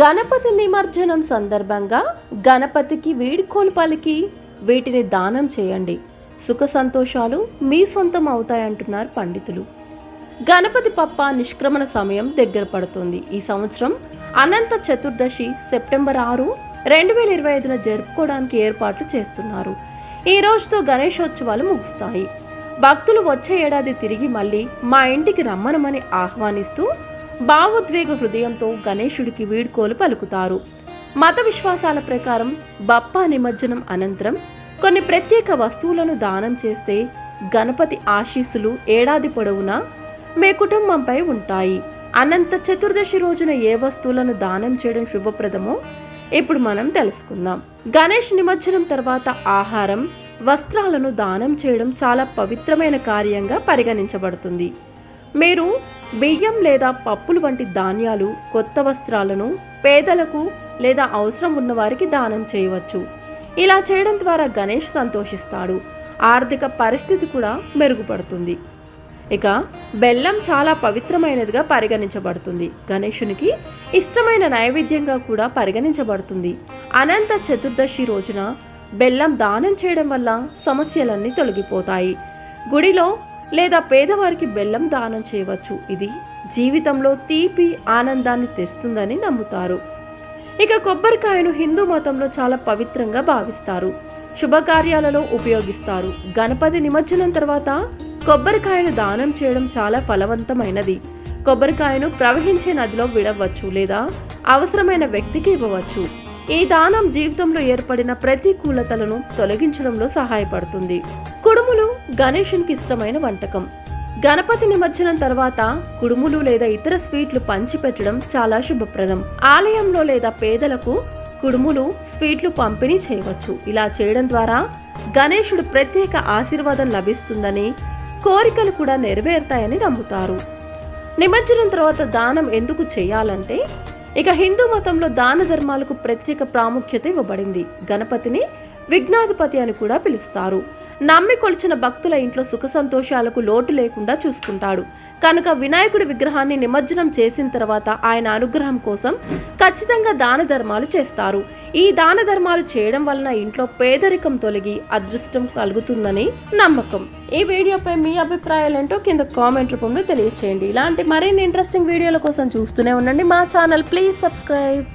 గణపతి నిమజ్జనం సందర్భంగా గణపతికి వీడ్కోలు పలికి వీటిని దానం చేయండి. సుఖ సంతోషాలు మీ సొంతం అవుతాయంటున్నారు పండితులు. గణపతి పప్ప నిష్క్రమణ సమయం దగ్గర పడుతుంది. ఈ సంవత్సరం అనంత చతుర్దశి సెప్టెంబర్ ఆరు రెండు వేల ఇరవై ఐదున జరుపుకోవడానికి ఏర్పాట్లు చేస్తున్నారు. ఈ రోజుతో గణేశోత్సవాలు ముగుస్తాయి. భక్తులు వచ్చే ఏడాది తిరిగి మళ్ళీ మా ఇంటికి రమ్మనమని ఆహ్వానిస్తూ భావోద్వేగ హృదయంతో గణేశుడికి వీడ్కోలు పలుకుతారు. మత విశ్వాసాల ప్రకారం బప్పా నిమజ్జనం అనంతరం కొన్ని ప్రత్యేక వస్తువులను దానం చేస్తే గణపతి ఆశీస్సులు ఏడాది పొడవునా మీ కుటుంబంపై ఉంటాయి. అనంత చతుర్దశి రోజున ఏ వస్తువులను దానం చేయడం శుభప్రదమో ఇప్పుడు మనం తెలుసుకుందాం. గణేష్ నిమజ్జనం తర్వాత ఆహారం వస్త్రాలను దానం చేయడం చాలా పవిత్రమైన కార్యంగా పరిగణించబడుతుంది. మీరు బియ్యం లేదా పప్పులు వంటి ధాన్యాలు కొత్త వస్త్రాలను పేదలకు లేదా అవసరం ఉన్నవారికి దానం చేయవచ్చు. ఇలా చేయడం ద్వారా గణేష్ సంతోషిస్తాడు. ఆర్థిక పరిస్థితి కూడా మెరుగుపడుతుంది. ఇక బెల్లం చాలా పవిత్రమైనదిగా పరిగణించబడుతుంది. గణేషునికి ఇష్టమైన నైవేద్యంగా కూడా పరిగణించబడుతుంది. అనంత చతుర్దశి రోజున బెల్లం దానం చేయడం వల్ల సమస్యలన్నీ తొలగిపోతాయి. గుడిలో లేదా పేదవారికి బెల్లం దానం చేయవచ్చు. ఇది జీవితంలో తీపి ఆనందాన్ని తెస్తుందని నమ్ముతారు. ఇక కొబ్బరికాయను హిందూ మతంలో చాలా పవిత్రంగా భావిస్తారు. శుభకార్యాలలో ఉపయోగిస్తారు. గణపతి నిమజ్జనం తర్వాత కొబ్బరికాయను దానం చేయడం చాలా ఫలవంతమైనది. కొబ్బరికాయను ప్రవహించే నదిలో విడవచ్చు లేదా అవసరమైన వ్యక్తికి ఇవ్వవచ్చు. ఈ దానం జీవితంలో ఏర్పడిన ప్రతికూలతలను తొలగించడంలో సహాయపడుతుంది. కుడు గణేషునికి ఇష్టమైన వంటకం. గణపతి నిమజ్జనం తర్వాత కుడుములు లేదా ఇతర స్వీట్లు పంచిపెట్టడం చాలా శుభప్రదం. ఆలయంలో లేదా పేదలకు కుడుములు స్వీట్లు పంపిణీ చేయవచ్చు. ఇలా చేయడం ద్వారా గణేషుడు ప్రత్యేక ఆశీర్వాదం లభిస్తుందని కోరికలు కూడా నెరవేరుతాయని నమ్ముతారు. నిమజ్జనం తర్వాత దానం ఎందుకు చేయాలంటే ఇక హిందూ మతంలో దాన ధర్మాలకు ప్రత్యేక ప్రాముఖ్యత ఇవ్వబడింది. గణపతిని విఘ్నాధిపతి అని కూడా పిలుస్తారు. నమ్మి కొలిచిన భక్తుల ఇంట్లో సుఖ సంతోషాలకు లోటు లేకుండా చూసుకుంటాడు. కనుక వినాయకుడి విగ్రహాన్ని నిమజ్జనం చేసిన తర్వాత ఆయన అనుగ్రహం కోసం ఖచ్చితంగా దాన ధర్మాలు చేస్తారు. ఈ దాన ధర్మాలు చేయడం వలన ఇంట్లో పేదరికం తొలగి అదృష్టం కలుగుతుందని నమ్మకం. ఈ వీడియోపై మీ అభిప్రాయాలు ఏంటో కింద కామెంట్ రూపంలో తెలియచేయండి. ఇలాంటి మరిన్ని ఇంట్రెస్టింగ్ వీడియోల కోసం చూస్తూనే ఉండండి. మా ఛానల్ ప్లీజ్ సబ్స్క్రైబ్.